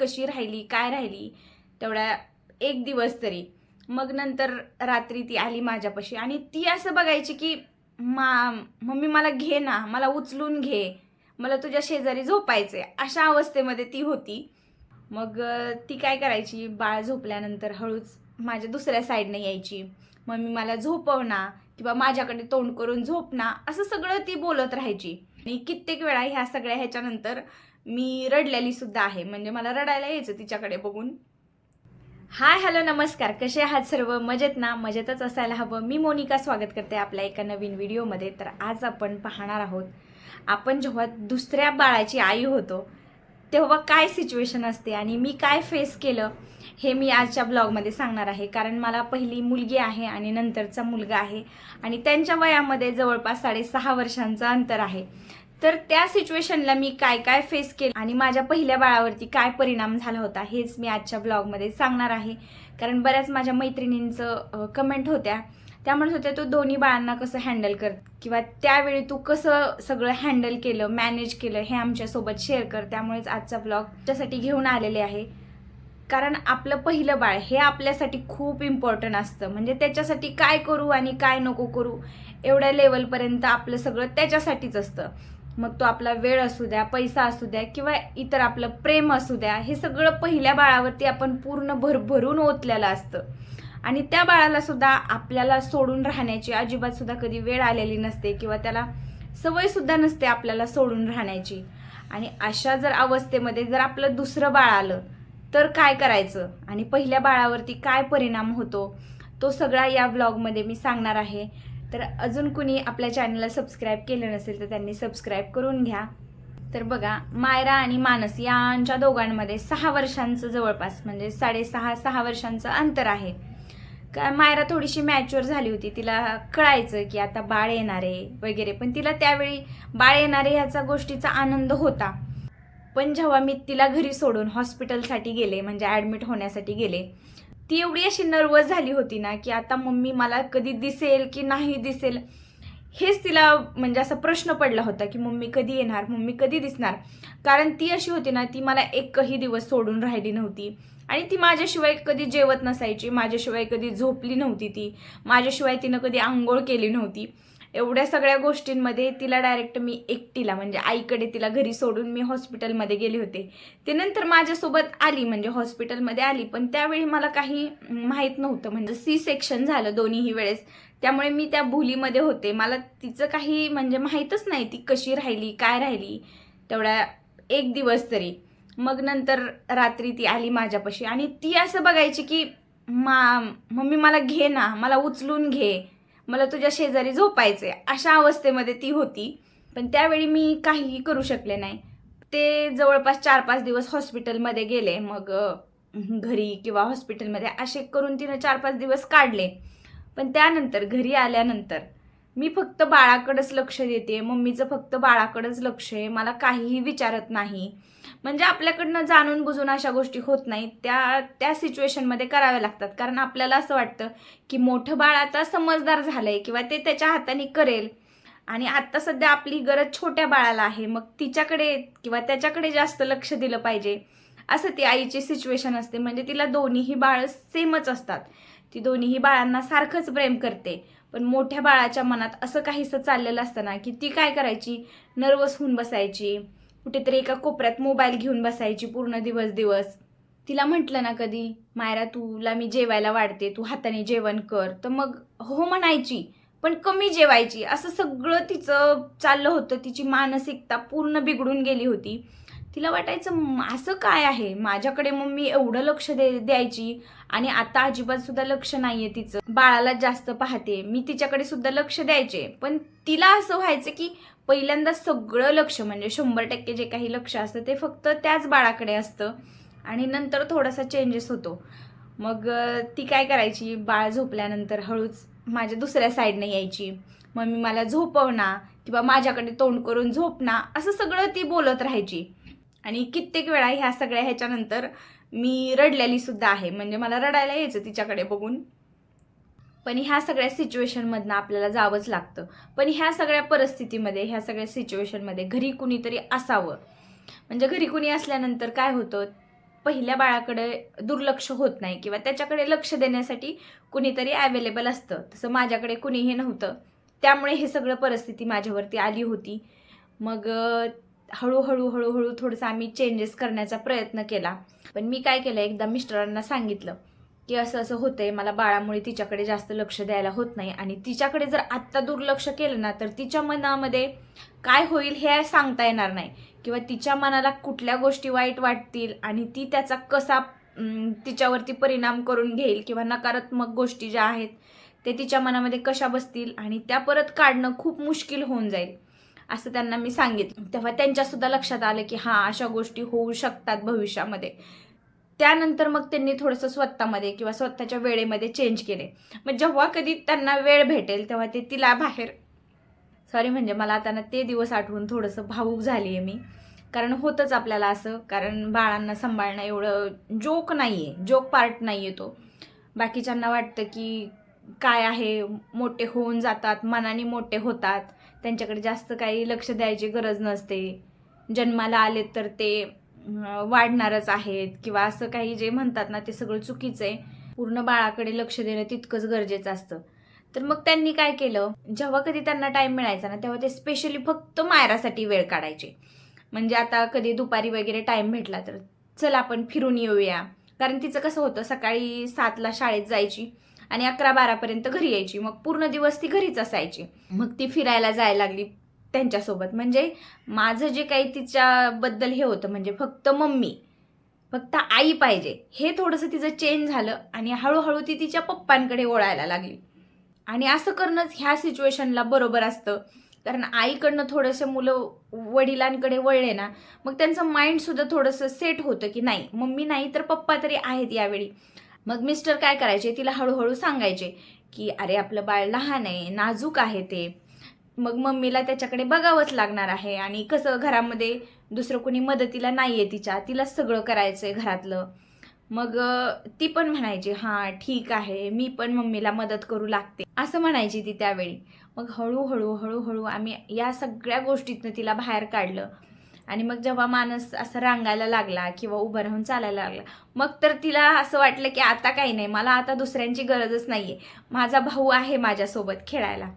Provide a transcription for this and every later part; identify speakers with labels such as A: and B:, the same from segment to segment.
A: कशी राहिली काय राहिली तेवढ्या एक दिवस तरी. मग नंतर रात्री ती आली माझ्यापाशी आणि ती असं बघायची की मा मम्मी मला घे ना मला उचलून घे मला तुझ्या शेजारी झोपायचे अशा अवस्थेमध्ये ती होती. मग ती काय करायची बाळ झोपल्यानंतर हळूच माझ्या दुसऱ्या साईडने यायची. मम्मी मला झोपव ना किंवा माझ्याकडे तोंड करून झोप ना असं सगळं ती बोलत राहायची. आणि कित्येक वेळा ह्या सगळ्या ह्याच्यानंतर मी रडलेली सुद्धा आहे. म्हणजे मला रडायला यायचं तिच्याकडे बघून. हाय हॅलो नमस्कार. कसे आहात सर्व? मजेत ना? मजेतच असायला हवं. मी मोनिका स्वागत करते आपल्या एका नवीन व्हिडिओमध्ये. तर आज आपण पाहणार आहोत आपण जेव्हा दुसऱ्या बाळाची आई होतो तेव्हा काय सिच्युएशन असते आणि मी काय फेस केलं हे मी आजच्या ब्लॉगमध्ये सांगणार आहे. कारण मला पहिली मुलगी आहे आणि नंतरचा मुलगा आहे. आणि त्यांच्या वयामध्ये जवळपास साडेसहा वर्षांचं अंतर आहे. तर त्या सिच्युएशनला मी काय काय फेस केलं आणि माझ्या पहिल्या बाळावरती काय परिणाम झाला होता हेच मी आजच्या ब्लॉगमध्ये सांगणार आहे. कारण बऱ्याच माझ्या मैत्रिणींचं कमेंट होत्या. त्या म्हणत होत्या तू दोन्ही बाळांना कसं हँडल कर? किंवा त्यावेळी तू कसं सगळं हँडल केलं मॅनेज केलं हे आमच्यासोबत शेअर कर? त्यामुळेच आजचा ब्लॉग त्यासाठी घेऊन आलेले आहे. कारण आपलं पहिलं बाळ हे आपल्यासाठी खूप इम्पॉर्टंट असतं. म्हणजे त्याच्यासाठी काय करू आणि काय नको करू एवढ्या लेवलपर्यंत आपलं सगळं त्याच्यासाठीच असतं. मग तो आपला वेळ असू द्या पैसा असू द्या किंवा इतर आपलं प्रेम असू द्या हे सगळं पहिल्या बाळावरती आपण पूर्ण भरभरून ओतलेलं असतं. आणि त्या बाळाला सुद्धा आपल्याला सोडून राहण्याची अजिबात सुद्धा कधी वेळ आलेली नसते किंवा त्याला सवय सुद्धा नसते आपल्याला सोडून राहण्याची. आणि अशा जर अवस्थेमध्ये जर आपलं दुसरं बाळ आलं तर काय करायचं? आणि पहिल्या बाळावरती काय परिणाम होतो? तो सगळा या व्लॉगमध्ये मी सांगणार आहे. तर अजून कुणी आपल्या चॅनलला सबस्क्राईब केलं नसेल तर त्यांनी सबस्क्राईब करून घ्या. तर बघा मायरा आणि मानस यांच्या दोघांमध्ये सहा वर्षांचं जवळपास म्हणजे साडेसहा सहा वर्षांचं अंतर आहे. का मायरा थोडीशी मॅच्युअर झाली होती. तिला कळायचं की आता बाळ येणार आहे वगैरे. पण तिला त्यावेळी बाळ येणार आहे ह्याचा गोष्टीचा आनंद होता. पण जेव्हा मी तिला घरी सोडून हॉस्पिटलसाठी गेले म्हणजे ॲडमिट होण्यासाठी गेले ती एवढी अशी नर्वस झाली होती ना की आता मम्मी मला कधी दिसेल की नाही दिसेल? हेच तिला म्हणजे असा प्रश्न पडला होता की मम्मी कधी येणार? मम्मी कधी दिसणार? कारण ती अशी होती ना ती मला एकही दिवस सोडून राहिली नव्हती. आणि ती माझ्याशिवाय कधी जेवत नसायची माझ्याशिवाय कधी झोपली नव्हती ती. माझ्याशिवाय तिनं कधी आंघोळ केली नव्हती. एवढ्या सगळ्या गोष्टींमध्ये तिला डायरेक्ट मी एकटीला म्हणजे आईकडे तिला घरी सोडून मी हॉस्पिटलमध्ये गेले होते. ते नंतर माझ्यासोबत आली म्हणजे हॉस्पिटलमध्ये आली. पण त्यावेळी मला काही माहीत नव्हतं म्हणजे सी सेक्शन झालं दोन्हीही वेळेस. त्यामुळे मी त्या भुलीमध्ये होते. मला तिचं काही म्हणजे माहीतच नाही ती कशी राहिली काय राहिली. तेवढ्या एक दिवस तरी. मग नंतर रात्री ती आली माझ्यापाशी. आणि ती असं बघायची की मा मम्मी मला घे ना मला उचलून घे. मला तुझ्या शेजारी झोपायचे अशा अवस्थेमध्ये ती होती. पण त्यावेळी मी काहीही करू शकले नाही. ते जवळपास चार पाच दिवस हॉस्पिटलमध्ये गेले. मग घरी किंवा हॉस्पिटलमध्ये असे करून तिनं चार पाच दिवस काढले. पण त्यानंतर घरी आल्यानंतर मी फक्त बाळाकडंच लक्ष देते. मम्मीचं फक्त बाळाकडंच लक्ष आहे. मला काहीही विचारत नाही. म्हणजे आपल्याकडनं जाणून बुजून अशा गोष्टी होत नाहीत. त्या त्या सिच्युएशनमध्ये कराव्या लागतात. कारण आपल्याला असं वाटतं की मोठं बाळ आता समजदार झालंय किंवा ते त्याच्या हाताने करेल. आणि आत्ता सध्या आपली गरज छोट्या बाळाला आहे. मग तिच्याकडे किंवा त्याच्याकडे जास्त लक्ष दिलं पाहिजे. असं ती आईची सिच्युएशन असते. म्हणजे तिला दोन्हीही बाळ सेमच असतात. ती दोन्हीही बाळांना सारखंच प्रेम करते. पण मोठ्या बाळाच्या मनात असं काहीसं चाललेलं असतं ना की ती काय करायची? नर्वस होऊन बसायची. कुठेतरी एका कोपऱ्यात मोबाईल घेऊन बसायची पूर्ण दिवस दिवस. तिला म्हटलं ना कधी मायरा तुला मी जेवायला वाढते तू हाताने जेवण कर. तर मग हो म्हणायची पण कमी जेवायची. असं सगळं तिचं चाललं होतं. तिची मानसिकता पूर्ण बिघडून गेली होती. तिला वाटायचं असं काय आहे? माझ्याकडे मग मी एवढं लक्ष दे द्यायची आणि आता अजिबात सुद्धा लक्ष नाहीये तिचं. बाळाला जास्त पाहते. मी तिच्याकडे सुद्धा लक्ष द्यायचे. पण तिला असं व्हायचं की पहिल्यांदा सगळं लक्ष म्हणजे शंभर टक्के जे काही लक्ष असतं ते फक्त त्याच बाळाकडे असतं आणि नंतर थोडासा चेंजेस होतो. मग ती काय करायची? बाळ झोपल्यानंतर हळूच माझ्या दुसऱ्या साईडने यायची. मम्मी मला झोपव ना किंवा माझ्याकडे तोंड करून झोप ना असं सगळं ती बोलत राहायची. आणि कित्येक वेळा ह्या सगळ्या ह्याच्यानंतर मी रडलेली सुद्धा आहे. म्हणजे मला रडायला यायचं तिच्याकडे बघून. पण ह्या सगळ्या सिच्युएशनमधनं आपल्याला जावंच लागतं. पण ह्या सगळ्या परिस्थितीमध्ये ह्या सगळ्या सिच्युएशनमध्ये घरी कुणीतरी असावं. म्हणजे घरी कुणी असल्यानंतर काय होतं? पहिल्या बाळाकडे दुर्लक्ष होत नाही किंवा त्याच्याकडे लक्ष देण्यासाठी कुणीतरी अवेलेबल असतं. तसं माझ्याकडे कुणीही नव्हतं. त्यामुळे हे सगळं परिस्थिती माझ्यावरती आली होती. मग हळूहळू हळूहळू थोडंसं आम्ही चेंजेस करण्याचा प्रयत्न केला. पण मी काय केलं एकदा मिस्टरांना सांगितलं की असं असं होतंय मला बाळामुळे तिच्याकडे जास्त लक्ष द्यायला होत नाही. आणि तिच्याकडे जर आत्ता दुर्लक्ष केलं ना तर तिच्या मनामध्ये काय होईल हे सांगता येणार नाही. किंवा तिच्या मनाला कुठल्या गोष्टी वाईट वाटतील आणि ती त्याचा कसा तिच्यावरती परिणाम करून घेईल किंवा नकारात्मक गोष्टी ज्या आहेत ते तिच्या मनामध्ये कशा बसतील आणि त्या परत काढणं खूप मुश्किल होऊन जाईल. असं त्यांना मी सांगितलं. तेव्हा त्यांच्यासुद्धा लक्षात आलं की हां अशा गोष्टी होऊ शकतात भविष्यामध्ये. त्यानंतर मग त्यांनी थोडंसं स्वतःमध्ये किंवा स्वतःच्या वेळेमध्ये चेंज केले. मग जेव्हा कधी त्यांना वेळ भेटेल तेव्हा ते तिला बाहेर सॉरी म्हणजे मला आता ना ते दिवस आठवून थोडंसं भावूक झाली आहे मी. कारण होतंच आपल्याला असं. कारण बाळांना सांभाळणं एवढं जोक नाही आहे जोक पार्ट नाही आहे तो. बाकीच्यांना वाटतं की काय आहे मोठे होऊन जातात मनाने मोठे होतात. त्यांच्याकडे जास्त काही लक्ष द्यायची गरज नसते. जन्माला आले तर ते वाढणारच आहेत किंवा असं काही जे म्हणतात ना ते सगळं चुकीचं आहे. पूर्ण बाळाकडे लक्ष देणं तितकंच गरजेचं असतं. तर मग त्यांनी काय केलं? जेव्हा कधी त्यांना टाईम मिळायचा ना तेव्हा ते स्पेशली फक्त मायरासाठी वेळ काढायचे. म्हणजे आता कधी दुपारी वगैरे टाईम भेटला तर चल आपण फिरून येऊया. कारण तिचं कसं होतं सकाळी सातला शाळेत जायची. आणि अकरा बारापर्यंत घरी यायची. मग पूर्ण दिवस ती घरीच असायची. मग ती फिरायला जायला लागली त्यांच्यासोबत. म्हणजे माझं जे काही तिच्याबद्दल हे होतं म्हणजे फक्त मम्मी फक्त आई पाहिजे हे थोडंसं तिचं चेंज झालं आणि हळूहळू ती तिच्या पप्पांकडे ओळायला लागली. आणि असं करणंच ह्या सिच्युएशनला बरोबर असतं. कारण आईकडनं थोडंसं मुलं वडिलांकडे वळले ना मग त्यांचं माइंडसुद्धा थोडंसं सेट होतं की नाही मम्मी नाही तर पप्पा तरी आहेत यावेळी. मग मिस्टर काय करायचे? तिला हळूहळू सांगायचे की अरे आपलं बाळ लहान आहे नाजूक आहे ते. मग मम्मीला त्याच्याकडे बघावंच लागणार आहे आणि कसं घरामध्ये दुसरं कोणी मदतीला नाही आहे तिच्या तिला सगळं करायचं आहे घरातलं. मग ती पण म्हणायची हां ठीक आहे मी पण मम्मीला मदत करू लागते. असं म्हणायची ती त्यावेळी. मग हळूहळू हळूहळू आम्ही या सगळ्या गोष्टीतनं तिला बाहेर काढलं. आणि मग जेव्हा माणूस असं रांगायला लागला किंवा उभं राहून चालायला लागला मग तर तिला असं वाटलं की आता काही नाही मला आता दुसऱ्यांची गरजच नाही आहे माझा भाऊ आहे माझ्यासोबत खेळायला.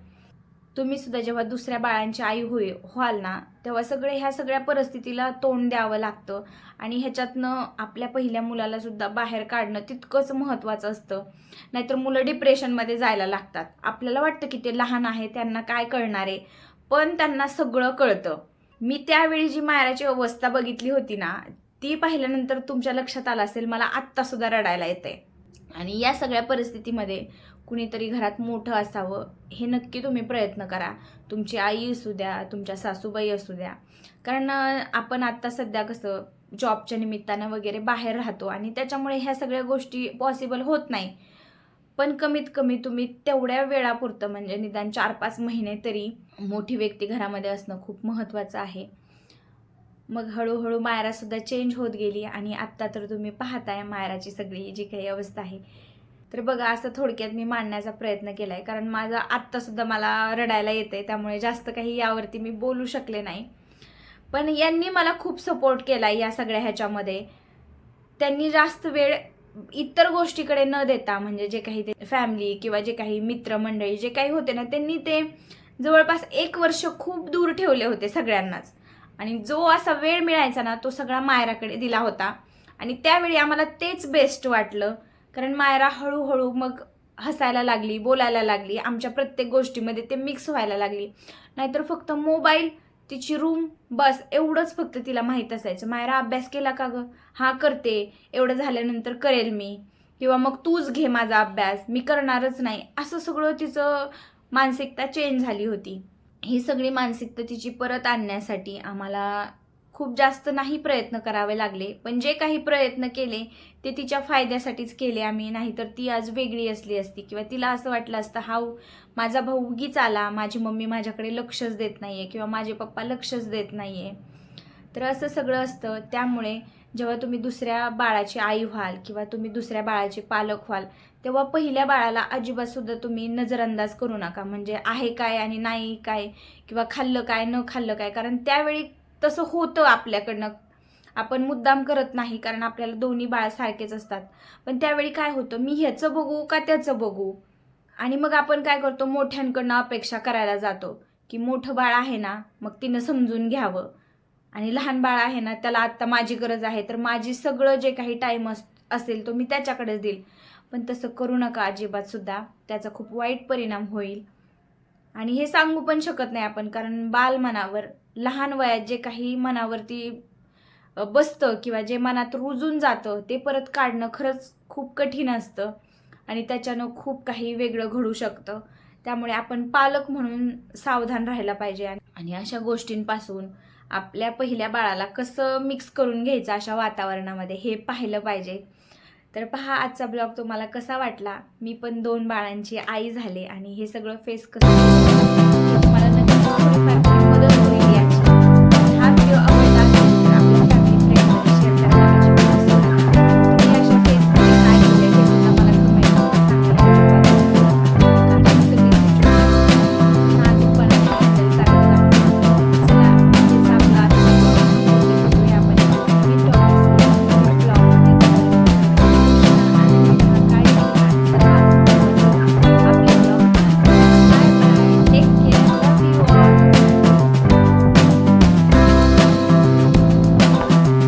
A: तुम्ही सुद्धा जेव्हा दुसऱ्या बाळांची आई होई व्हाल ना तेव्हा सगळे ह्या सगळ्या परिस्थितीला तोंड द्यावं लागतं. आणि ह्याच्यातनं आपल्या पहिल्या मुलाला सुद्धा बाहेर काढणं तितकंच महत्त्वाचं असतं. नाहीतर मुलं डिप्रेशनमध्ये जायला लागतात. आपल्याला वाटतं की ते लहान आहे त्यांना काय कळणार आहे? पण त्यांना सगळं कळतं. मी त्यावेळी जी मायराची अवस्था बघितली होती ना ती पाहिल्यानंतर तुमच्या लक्षात आलं असेल मला आत्तासुद्धा रडायला येते आणि या सगळ्या परिस्थितीमध्ये कुणीतरी घरात मोठं असावं हे नक्की तुम्ही प्रयत्न करा. तुमची आई असू द्या तुमच्या सासूबाई असू द्या. कारण आपण आत्ता सध्या कसं जॉबच्या निमित्तानं वगैरे बाहेर राहतो आणि त्याच्यामुळे ह्या सगळ्या गोष्टी पॉसिबल होत नाही. पण कमीत कमी तुम्ही तेवढ्या वेळापुरतं म्हणजे निदान चार पाच महिने तरी मोठी व्यक्ती घरामध्ये असणं खूप महत्त्वाचं आहे. मग हळूहळू मायरासुद्धा चेंज होत गेली आणि आत्ता तर तुम्ही पाहताय मायराची सगळी जी काही अवस्था आहे. तर बघा असं थोडक्यात मी मांडण्याचा प्रयत्न केला आहे कारण माझं आत्तासुद्धा मला रडायला येते त्यामुळे जास्त काही यावरती मी बोलू शकले नाही. पण यांनी मला खूप सपोर्ट केला या सगळ्या ह्याच्यामध्ये. त्यांनी जास्त वेळ इतर गोष्टीकडे न देता म्हणजे जे काही ते फॅमिली किंवा जे काही मित्रमंडळी जे काही होते ना त्यांनी ते जवळपास एक वर्ष खूप दूर ठेवले होते सगळ्यांनाच. आणि जो असा वेळ मिळायचा ना तो सगळा मायराकडे दिला होता. आणि त्यावेळी आम्हाला तेच बेस्ट वाटलं. कारण मायरा हळूहळू मग हसायला लागली बोलायला लागली आमच्या प्रत्येक गोष्टीमध्ये ते मिक्स व्हायला लागली. नाहीतर फक्त मोबाईल तिची रूम बस एवढंच फक्त तिला माहीत असायचं. मायरा अभ्यास केला का गं? हा करते. एवढं झाल्यानंतर करेल मी. किंवा मग तूच घे माझा अभ्यास. मी करणारच नाही. असं सगळं तिचं मानसिकता चेंज झाली होती. ही सगळी मानसिकता तिची परत आणण्यासाठी आम्हाला खूप जास्त नाही प्रयत्न करावे लागले. पण जे काही प्रयत्न केले ते तिच्या फायद्यासाठीच केले आम्ही. नाहीतर ती आज वेगळी असली असती किंवा तिला असं वाटलं असतं हा माझा भाऊ उगीच आला. माझी मम्मी माझ्याकडे लक्षच देत नाही आहे किंवा माझे पप्पा लक्षच देत नाही आहे तर असं सगळं असतं. त्यामुळे जेव्हा तुम्ही दुसऱ्या बाळाची आई व्हाल किंवा तुम्ही दुसऱ्या बाळाचे पालक व्हाल तेव्हा पहिल्या बाळाला अजिबातसुद्धा तुम्ही नजरअंदाज करू नका. म्हणजे आहे काय आणि नाही काय किंवा खाल्लं काय न खाल्लं काय. कारण त्यावेळी तसं होतं आपल्याकडनं. आपण मुद्दाम करत नाही कारण आपल्याला दोन्ही बाळ सारखेच असतात. पण त्यावेळी काय होतं मी ह्याचं बघू का त्याचं बघू? आणि मग आपण काय करतो मोठ्यांकडनं अपेक्षा करायला जातो की मोठं बाळ आहे ना मग तिनं समजून घ्यावं. आणि लहान बाळ आहे ना त्याला आत्ता माझी गरज आहे तर माझी सगळं जे काही टाईम अस असेल तो मी त्याच्याकडेच देईल. पण तसं करू नका अजिबात सुद्धा त्याचा खूप वाईट परिणाम होईल. आणि हे सांगू पण शकत नाही आपण कारण बाल मनावर लहान वयात जे काही मनावरती बसतं किंवा जे मनात रुजून जातं ते परत काढणं खरंच खूप कठीण असतं आणि त्याच्यानं खूप काही वेगळं घडू शकतं. त्यामुळे आपण पालक म्हणून सावधान राहायला पाहिजे. आणि अशा गोष्टींपासून आपल्या पहिल्या बाळाला कसं मिक्स करून घ्यायचं अशा वातावरणामध्ये हे पाहिलं पाहिजे. तर पहा आजचा ब्लॉग तुम्हाला कसा वाटला? मी पण दोन बाळांची आई झाले आणि हे सगळं फेस कसं तुम्हाला नक्की